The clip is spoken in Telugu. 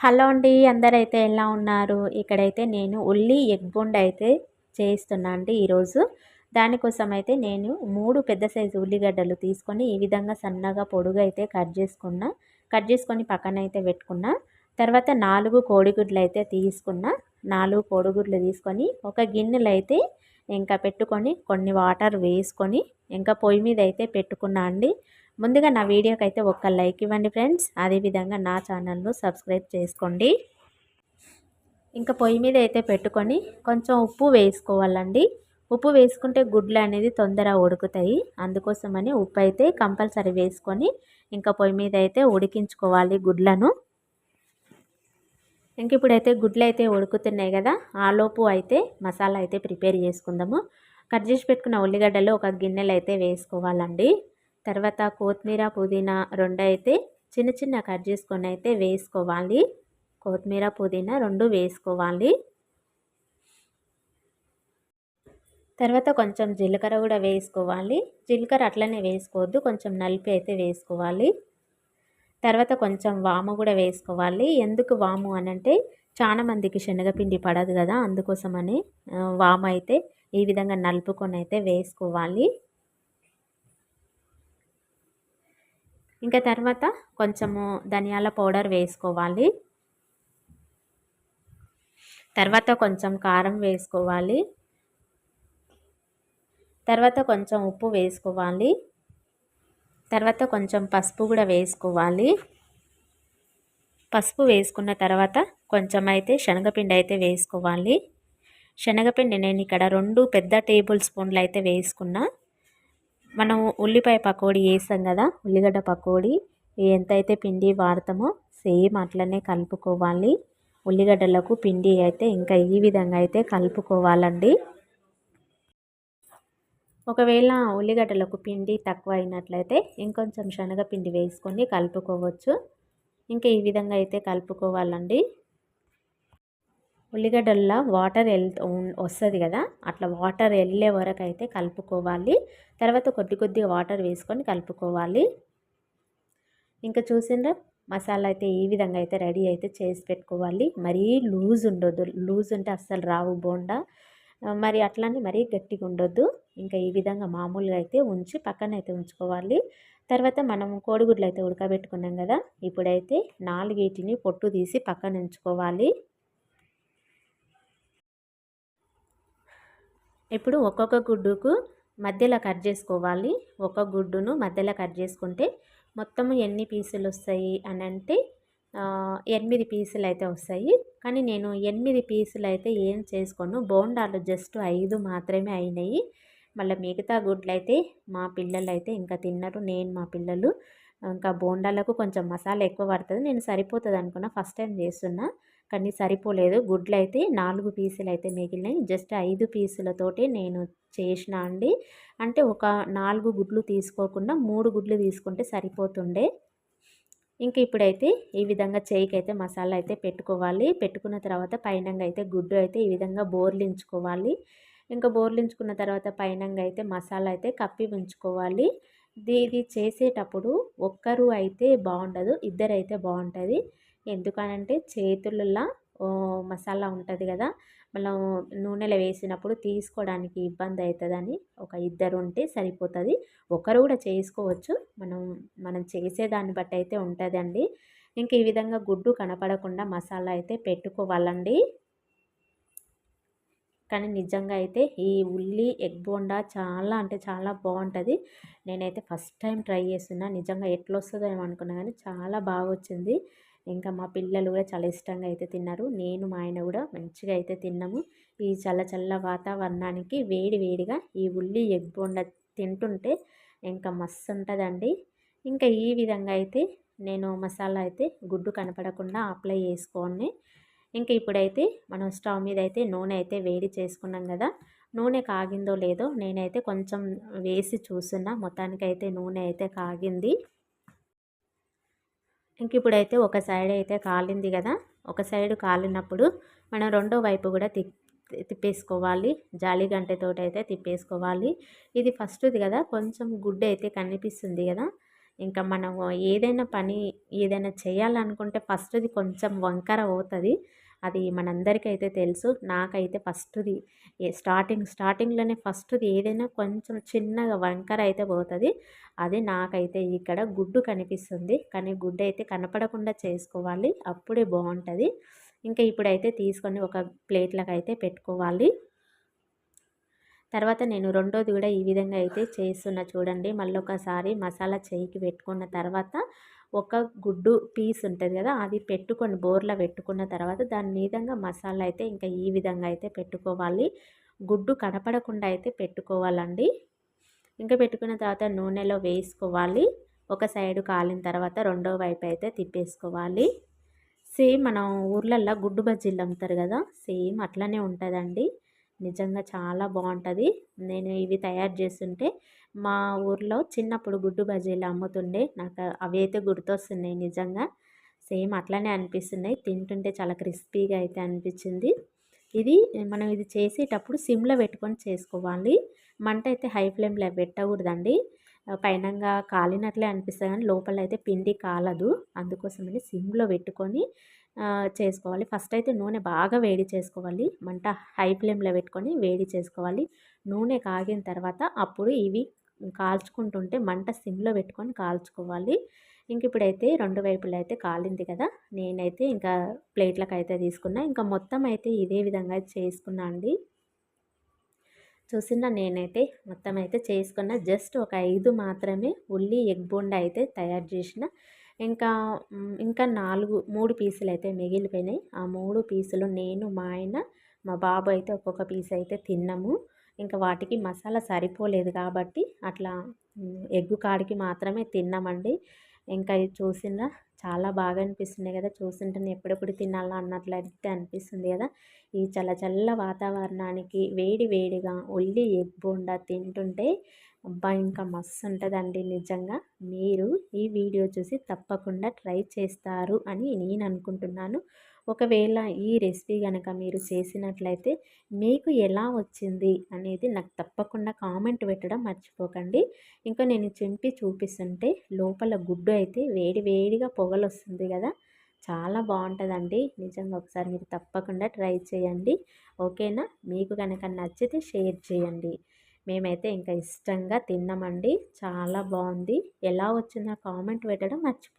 హలో అండి అందరైతే ఎలా ఉన్నారు? ఇక్కడైతే నేను ఉల్లి ఎగ్ బొండ్ అయితే చేయిస్తున్నా అండి ఈరోజు. దానికోసం అయితే నేను మూడు పెద్ద సైజు ఉల్లిగడ్డలు తీసుకొని ఈ విధంగా సన్నగా పొడుగు అయితే కట్ చేసుకున్నా కట్ చేసుకొని పక్కన అయితే పెట్టుకున్నా. తర్వాత నాలుగు కోడిగుడ్లు అయితే తీసుకున్నా. నాలుగు కోడిగుడ్లు తీసుకొని ఒక గిన్నెలు అయితే ఇంకా పెట్టుకొని కొన్ని వాటర్ వేసుకొని ఇంకా పొయ్యి మీద అయితే పెట్టుకున్నా అండి. ముందుగా నా వీడియోకి అయితే ఒక్క లైక్ ఇవ్వండి ఫ్రెండ్స్. అదేవిధంగా నా ఛానల్ను సబ్స్క్రైబ్ చేసుకోండి. ఇంకా పొయ్యి మీద అయితే పెట్టుకొని కొంచెం ఉప్పు వేసుకోవాలండి. ఉప్పు వేసుకుంటే గుడ్లు అనేది తొందరగా ఉడుకుతాయి. అందుకోసమని ఉప్పు అయితే కంపల్సరీ వేసుకొని ఇంకా పొయ్యి మీద అయితే ఉడికించుకోవాలి గుడ్లను. ఇంక ఇప్పుడైతే గుడ్లు అయితే ఉడుకుతున్నాయి కదా ఆలోపు అయితే మసాలా అయితే ప్రిపేర్ చేసుకుందాము. కట్ చేసి పెట్టుకున్న ఉల్లిగడ్డలు ఒక గిన్నెలు అయితే వేసుకోవాలండి. తర్వాత కొత్తిమీర పుదీనా రెండు అయితే చిన్న చిన్న కట్ చేసుకొని అయితే వేసుకోవాలి. కొత్తిమీర పుదీనా రెండు వేసుకోవాలి. తర్వాత కొంచెం జీలకర్ర కూడా వేసుకోవాలి. జీలకర్ర అట్లనే వేసుకోవద్దు కొంచెం నలిపి అయితే వేసుకోవాలి. తర్వాత కొంచెం వాము కూడా వేసుకోవాలి. ఎందుకు వాము అనంటే చాలా మందికి శనగపిండి పడదు కదా అందుకోసమని వాము అయితే ఈ విధంగా నలుపుకొని అయితే వేసుకోవాలి. ఇంకా తర్వాత కొంచెము ధనియాల పౌడర్ వేసుకోవాలి. తర్వాత కొంచెం కారం వేసుకోవాలి. తర్వాత కొంచెం ఉప్పు వేసుకోవాలి. తర్వాత కొంచెం పసుపు కూడా వేసుకోవాలి. పసుపు వేసుకున్న తర్వాత కొంచెం అయితే శనగపిండి అయితే వేసుకోవాలి. శనగపిండి నేను ఇక్కడ రెండు పెద్ద టేబుల్ స్పూన్లు అయితే వేసుకున్నా. మనం ఉల్లిపాయ పకోడీ వేసాం కదా ఉల్లిగడ్డ పకోడీ. ఎంతైతే పిండి వాడతామో సేమ్ అట్లనే కలుపుకోవాలి. ఉల్లిగడ్డలకు పిండి అయితే ఇంకా ఈ విధంగా అయితే కలుపుకోవాలండి. ఒకవేళ ఉల్లిగడ్డలకు పిండి తక్కువ అయినట్లయితే ఇంకొంచెం శనగపిండి వేసుకొని కలుపుకోవచ్చు. ఇంకా ఈ విధంగా అయితే కలుపుకోవాలండి. ఉల్లిగడ్డల్లో వాటర్ వెళ్ వస్తుంది కదా అట్లా వాటర్ వెళ్ళే వరకు అయితే కలుపుకోవాలి. తర్వాత కొద్ది కొద్దిగా వాటర్ వేసుకొని కలుపుకోవాలి. ఇంకా చూసిండ్రా మసాలా అయితే ఈ విధంగా అయితే రెడీ అయితే చేసి పెట్టుకోవాలి. మరీ లూజ్ ఉండొద్దు లూజ్ ఉంటే అస్సలు రావు బోండా. మరి అట్లానే మరీ గట్టిగా ఉండొద్దు. ఇంకా ఈ విధంగా మామూలుగా అయితే ఉంచి పక్కన అయితే ఉంచుకోవాలి. తర్వాత మనం కోడిగుడ్లు అయితే ఉడకబెట్టుకున్నాం కదా ఇప్పుడైతే నాలుగేటిని పొట్టు తీసి పక్కన ఉంచుకోవాలి. ఇప్పుడు ఒక్కొక్క గుడ్డుకు మధ్యలో కట్ చేసుకోవాలి. ఒక గుడ్డును మధ్యలో కట్ చేసుకుంటే మొత్తం ఎన్ని పీసులు వస్తాయి అని అంటే ఎనిమిది పీసులు అయితే వస్తాయి. కానీ నేను ఎనిమిది పీసులు అయితే ఏం చేసుకోను. బోండాలు జస్ట్ ఐదు మాత్రమే అయినాయి. మళ్ళీ మిగతా గుడ్లు అయితే మా పిల్లలు అయితే ఇంకా తిన్నారు. నేను మా పిల్లలు. ఇంకా బోండాలకు కొంచెం మసాలా ఎక్కువ పడుతుంది. నేను సరిపోతుంది అనుకున్నా. ఫస్ట్ టైం చేస్తున్నా. కానీ సరిపోలేదు. గుడ్లు అయితే నాలుగు పీసులు అయితే మిగిలినాయి. జస్ట్ ఐదు పీసులతోటి నేను చేసిన అండి. అంటే ఒక నాలుగు గుడ్లు తీసుకోకుండా మూడు గుడ్లు తీసుకుంటే సరిపోతుండే. ఇంక ఇప్పుడైతే ఈ విధంగా చేయికి అయితే మసాలా అయితే పెట్టుకోవాలి. పెట్టుకున్న తర్వాత పైనంగా అయితే గుడ్డు అయితే ఈ విధంగా బోర్లించుకోవాలి. ఇంకా బోర్లించుకున్న తర్వాత పైనంగా అయితే మసాలా అయితే కప్పి ఉంచుకోవాలి. ఇది చేసేటప్పుడు ఒక్కరు అయితే బాగుండదు ఇద్దరు అయితే బాగుంటుంది. ఎందుకనంటే చేతులలో మసాలా ఉంటుంది కదా మనం నూనెలో వేసినప్పుడు తీసుకోవడానికి ఇబ్బంది అవుతుందని ఒక ఇద్దరు ఉంటే సరిపోతుంది. ఒకరు కూడా చేసుకోవచ్చు. మనం మనం చేసేదాన్ని బట్టి అయితే ఉంటుందండి. ఇంక ఈ విధంగా గుడ్డు కనపడకుండా మసాలా అయితే పెట్టుకోవాలండి. కానీ నిజంగా అయితే ఈ ఉల్లి ఎగ్ బోండా చాలా అంటే చాలా బాగుంటుంది. నేనైతే ఫస్ట్ టైం ట్రై చేస్తున్నా. నిజంగా ఎట్లా వస్తుందో అనుకున్నా కానీ చాలా బాగా వచ్చింది ఇంకా మా పిల్లలు కూడా చాలా ఇష్టంగా అయితే తిన్నారు. నేను మా ఆయన కూడా మంచిగా అయితే తిన్నాము. ఈ చల్ల చల్ల వాతావరణానికి వేడి వేడిగా ఈ ఉల్లి ఎగ్ బొండ తింటుంటే ఇంకా మస్తు ఉంటుందండి ఇంకా ఈ విధంగా అయితే నేను మసాలా అయితే గుడ్డు కనపడకుండా అప్లై చేసుకొని ఇంకా ఇప్పుడైతే మనం స్టవ్ మీద అయితే నూనె అయితే వేడి చేసుకున్నాం కదా నూనె కాగిందో లేదో నేనైతే కొంచెం వేసి చూస్తున్నా. మొత్తానికైతే నూనె అయితే కాగింది. ఇంక ఇప్పుడైతే ఒక సైడ్ అయితే కాలింది కదా ఒక సైడ్ కాలినప్పుడు మనం రెండో వైపు కూడా తిప్ తిప్పేసుకోవాలి. జాలి అయితే తిప్పేసుకోవాలి. ఇది ఫస్ట్ది కదా కొంచెం గుడ్డ అయితే కనిపిస్తుంది కదా. ఇంకా మనం ఏదైనా పని ఏదైనా చేయాలనుకుంటే ఫస్ట్ది కొంచెం వంకర అవుతుంది. అది మనందరికైతే తెలుసు. నాకైతే ఫస్ట్ది స్టార్టింగ్ స్టార్టింగ్లోనే ఫస్ట్ది ఏదైనా కొంచెం చిన్నగా వంకర అయితే పోతుంది. అది నాకైతే ఇక్కడ గుడ్డు కనిపిస్తుంది. కానీ గుడ్డు అయితే కనపడకుండా చేసుకోవాలి. అప్పుడే బాగుంటుంది. ఇంకా ఇప్పుడైతే తీసుకొని ఒక ప్లేట్లకు అయితే పెట్టుకోవాలి. తర్వాత నేను రెండోది కూడా ఈ విధంగా అయితే చేస్తున్నా చూడండి. మళ్ళీ ఒకసారి మసాలా చేయికి పెట్టుకున్న తర్వాత ఒక గుడ్డు పీస్ ఉంటుంది కదా అది పెట్టుకొని బోర్లో పెట్టుకున్న తర్వాత దాని మీదంగా మసాలా అయితే ఇంకా ఈ విధంగా అయితే పెట్టుకోవాలి. గుడ్డు కనపడకుండా అయితే పెట్టుకోవాలండి. ఇంకా పెట్టుకున్న తర్వాత నూనెలో వేసుకోవాలి. ఒక సైడు కాలిన తర్వాత రెండో వైపు అయితే తిప్పేసుకోవాలి. సేమ్ మనం ఊర్లల్లో గుడ్డు బజ్జీలు అమ్ముతారు కదా సేమ్ అట్లనే ఉంటుందండి. నిజంగా చాలా బాగుంటుంది నేను ఇవి తయారు చేస్తుంటే మా ఊర్లో చిన్నప్పుడు గుడ్డు బజీలు అమ్ముతుండే. నాకు అవి అయితే గుర్తొస్తున్నాయి నిజంగా. సేమ్ అట్లనే అనిపిస్తున్నాయి. తింటుంటే చాలా క్రిస్పీగా అయితే అనిపించింది. ఇది మనం ఇది చేసేటప్పుడు సిమ్లో పెట్టుకొని చేసుకోవాలి. మంట అయితే హై ఫ్లేమ్లో పెట్టకూడదండి. పైనంగా కాలినట్లే అనిపిస్తుంది కానీ లోపల అయితే పిండి కాలదు. అందుకోసమని సిమ్లో పెట్టుకొని చేసుకోవాలి. ఫస్ట్ అయితే నూనె బాగా వేడి చేసుకోవాలి. మంట హై ఫ్లేమ్లో పెట్టుకొని వేడి చేసుకోవాలి. నూనె కాగిన తర్వాత అప్పుడు ఇవి కాల్చుకుంటుంటే మంట సిమ్లో పెట్టుకొని కాల్చుకోవాలి. ఇంక ఇప్పుడైతే రెండు వైపులు అయితే కాలింది కదా! నేనైతే ఇంకా ప్లేట్లకు అయితే తీసుకున్నా. ఇంకా మొత్తం అయితే ఇదే విధంగా చేసుకున్నా అండి. చూసిన నేనైతే మొత్తం అయితే చేసుకున్న. జస్ట్ ఒక ఐదు మాత్రమే ఉల్లి ఎగ్ బోండా అయితే తయారు చేసిన ఇంకా ఇంకా నాలుగు మూడు పీసులు అయితే మిగిలిపోయినాయి. ఆ మూడు పీసులు నేను మా ఆయన మా బాబు అయితే ఒక్కొక్క పీస్ అయితే తిన్నాము. ఇంకా వాటికి మసాలా సరిపోలేదు కాబట్టి అట్లా ఎగ్గు కాడికి మాత్రమే తిన్నామండి. ఇంకా ఇది చూసిన చాలా బాగా అనిపిస్తుంది కదా చూస్తుంటే ఎప్పుడెప్పుడు తినాలా అన్నట్లయితే అనిపిస్తుంది కదా. ఈ చల్ల చల్ల వాతావరణానికి వేడి వేడిగా ఉల్లి ఎగ్ బోండా తింటుంటే అబ్బా! ఇంకా మస్తు ఉంటుందండి నిజంగా. మీరు ఈ వీడియో చూసి తప్పకుండా ట్రై చేస్తారు అని నేను అనుకుంటున్నాను ఒకవేళ ఈ రెసిపీ కనుక మీరు చేసినట్లయితే మీకు ఎలా వచ్చింది అనేది నాకు తప్పకుండా కామెంట్ పెట్టడం మర్చిపోకండి. ఇంకా నేను చింపి చూపిస్తుంటే లోపల గుడ్డు అయితే వేడి వేడిగా పొగలు వస్తుంది కదా! చాలా బాగుంటుందండి. నిజంగా ఒకసారి మీరు తప్పకుండా ట్రై చేయండి. ఓకేనా? మీకు కనుక నచ్చితే షేర్ చేయండి. మేమైతే ఇంకా ఇష్టంగా తిన్నామండి. చాలా బాగుంది. ఎలా వచ్చిందో కామెంట్ పెట్టడం మర్చిపో